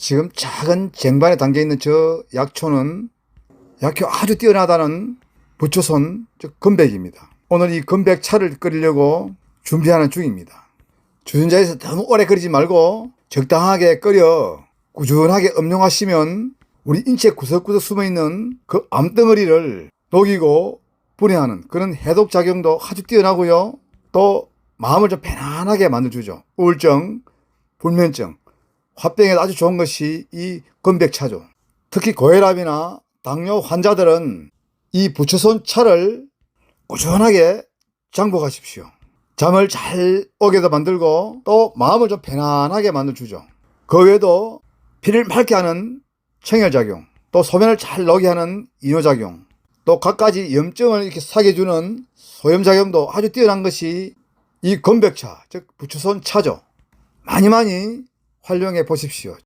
지금 작은 쟁반에 담겨 있는 저 약초는 약효 아주 뛰어나다는 부초손 즉 건백입니다. 오늘 이 건백 차를 끓이려고 준비하는 중입니다. 주전자에서 너무 오래 끓이지 말고 적당하게 끓여 꾸준하게 음용하시면 우리 인체 구석구석 숨어 있는 그 암덩어리를 녹이고 분해하는 그런 해독 작용도 아주 뛰어나고요. 또 마음을 좀 편안하게 만들어주죠. 우울증, 불면증, 화병에 아주 좋은 것이 이 건백차죠. 특히 고혈압이나 당뇨 환자들은 이 부처손 차를 꾸준하게 장복하십시오. 잠을 잘 오게도 만들고 또 마음을 좀 편안하게 만들어주죠. 그 외에도 피를 맑게 하는 청혈작용, 또 소변을 잘 나오게 하는 이뇨작용, 또 갖가지 염증을 이렇게 사게 주는 소염작용도 아주 뛰어난 것이 이 건백차, 즉 부추손 차죠. 많이 많이 활용해 보십시오.